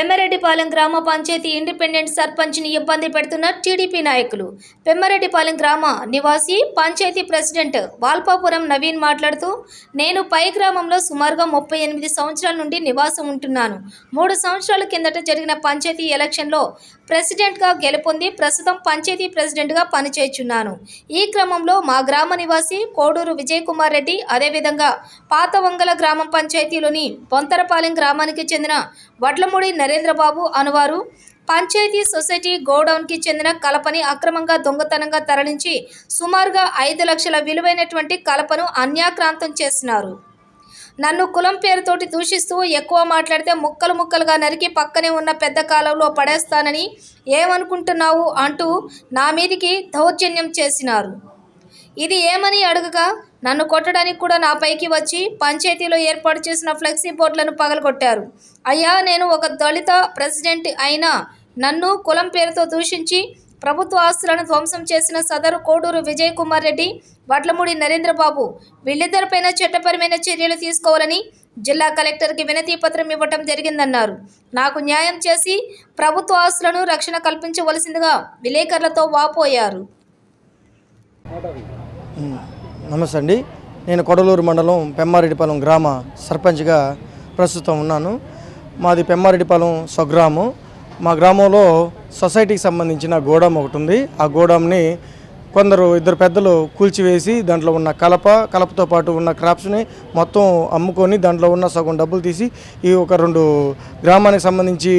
செம்மரடி పెమ్మరెడ్డిపాలెం గ్రామ పంచాయతీ ఇండిపెండెంట్ సర్పంచ్ని ఇబ్బంది పెడుతున్న టీడీపీ నాయకులు. పెమ్మరెడ్డిపాలెం గ్రామ నివాసి పంచాయతీ ప్రెసిడెంట్ వాల్పాపురం నవీన్ మాట్లాడుతూ నేను పై గ్రామంలో సుమారుగా ముప్పై ఎనిమిది సంవత్సరాల నుండి నివాసం ఉంటున్నాను. మూడు సంవత్సరాల కిందట జరిగిన పంచాయతీ ఎలక్షన్లో ప్రెసిడెంట్గా గెలుపొంది ప్రస్తుతం పంచాయతీ ప్రెసిడెంట్గా పనిచేస్తున్నాను. ఈ క్రమంలో మా గ్రామ నివాసి కోడూరు విజయ్ కుమార్ రెడ్డి అదేవిధంగా పాతవంగల గ్రామం పంచాయతీలోని బొంతరపాలెం గ్రామానికి చెందిన వడ్లమూడి నరేంద్రబాబు అనువారు. పంచాయతీ సొసైటీ గోడౌన్కి చెందిన కలపని అక్రమంగా దొంగతనంగా తరలించి సుమారుగా ఐదు లక్షల విలువైనటువంటి కలపను అన్యాక్రాంతం చేస్తున్నారు నన్ను కులం పేరుతోటి దూషిస్తూ ఎక్కువ మాట్లాడితే ముక్కలు ముక్కలుగా నరికి పక్కనే ఉన్న పెద్ద కాలంలో పడేస్తానని ఏమనుకుంటున్నావు అంటూ నా మీదికి దౌర్జన్యం చేసినారు. ఇది ఏమని అడగగా నన్ను కొట్టడానికి కూడా నా పైకి వచ్చి పంచాయతీలో ఏర్పాటు చేసిన ఫ్లెక్సీ బోర్డులను పగలగొట్టారు. అయ్యా నేను ఒక దళిత ప్రెసిడెంట్ అయినా నన్ను కులం పేరుతో దూషించి ప్రభుత్వ ఆస్తులను ధ్వంసం చేసిన సదరు కోడూరు విజయ్ కుమార్ రెడ్డి వడ్లమూడి నరేంద్రబాబు వీళ్ళిద్దరిపైన చట్టపరమైన చర్యలు తీసుకోవాలని జిల్లా కలెక్టర్కి వినతి పత్రం ఇవ్వటం జరిగిందన్నారు. నాకు న్యాయం చేసి ప్రభుత్వ ఆస్తులను రక్షణ కల్పించవలసిందిగా విలేకరులతో వాపోయారు. నమస్తే అండి నేను కొడలూరు మండలం పెమ్మారెడ్డిపాలెం గ్రామ సర్పంచ్గా ప్రస్తుతం ఉన్నాను. మాది పెమ్మారెడ్డిపాలెం స్వగ్రామం. మా గ్రామంలో సొసైటీకి సంబంధించిన గోడాం ఒకటి ఉంది. ఆ గోడాంని కొందరు ఇద్దరు పెద్దలు కూల్చివేసి దాంట్లో ఉన్న కలప కలపతో పాటు ఉన్న క్రాప్స్ని మొత్తం అమ్ముకొని దాంట్లో ఉన్న సగం డబ్బులు తీసి ఈ ఒక రెండు గ్రామానికి సంబంధించి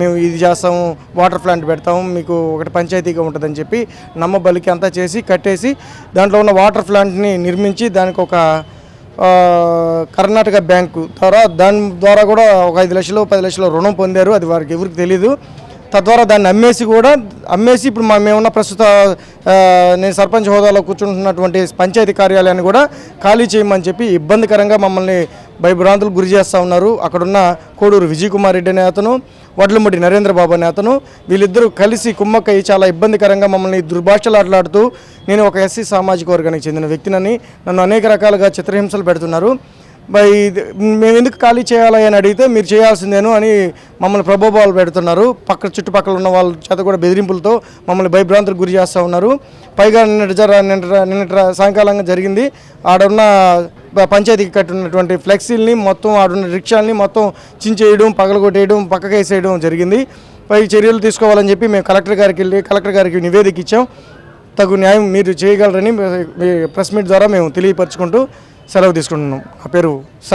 మేము ఇది చేస్తాము వాటర్ ప్లాంట్ పెడతాము మీకు ఒకటి పంచాయతీగా ఉంటుందని చెప్పి నమ్మబలికి అంతా చేసి కట్టేసి దాంట్లో ఉన్న వాటర్ ప్లాంట్ని నిర్మించి దానికి ఒక కర్ణాటక బ్యాంకు ద్వారా దాని ద్వారా కూడా ఒక ఐదు లక్షలు పది లక్షలు రుణం పొందారు. అది వారికి ఎవరికి తెలీదు. తద్వారా దాన్ని అమ్మేసి కూడా అమ్మేసి ఇప్పుడు మా మేమున్న ప్రస్తుత నేను సర్పంచ్ హోదాలో కూర్చుంటున్నటువంటి పంచాయతీ కార్యాలయాన్ని కూడా ఖాళీ చేయమని చెప్పి ఇబ్బందికరంగా మమ్మల్ని భయభ్రాంతులు గురి చేస్తూ ఉన్నారు. అక్కడున్న కోడూరు విజయ్ కుమార్ రెడ్డి అనే అతను నరేంద్ర నరేంద్రబాబు అనే అతను వీళ్ళిద్దరూ కలిసి కుమ్మక్కయ్యి చాలా ఇబ్బందికరంగా మమ్మల్ని దుర్భాషలాట్లాడుతూ నేను ఒక ఎస్సీ సామాజిక వర్గానికి చెందిన వ్యక్తినని నన్ను అనేక రకాలుగా చిత్రహింసలు పెడుతున్నారు. బై ఇది- మేము ఎందుకు ఖాళీ చేయాలి అని అడిగితే మీరు చేయాల్సిందేను అని మమ్మల్ని ప్రబోభాలు పెడుతున్నారు. పక్క చుట్టుపక్కల ఉన్న వాళ్ళ చేత కూడా బెదిరింపులతో మమ్మల్ని భయభ్రాంతులకు గురి చేస్తూ ఉన్నారు. పైగా నిన్నటి జర నిన్నట నిన్నట సాయంకాలంగా జరిగింది. ఆడున్న పంచాయతీకి కట్టినటువంటి ఫ్లెక్సీల్ని మొత్తం ఆడున్న రిక్షాల్ని మొత్తం చించేయడం పగలగొట్టేయడం పక్కకేసేయడం జరిగింది. పై చర్యలు తీసుకోవాలని చెప్పి మేము కలెక్టర్ గారికి వెళ్ళి కలెక్టర్ గారికి నివేదిక ఇచ్చాం. తగు న్యాయం మీరు చేయగలరని ప్రెస్ మీట్ ద్వారా మేము తెలియపరచుకుంటూ సెలవు తీసుకుంటున్నాం. నా పేరు స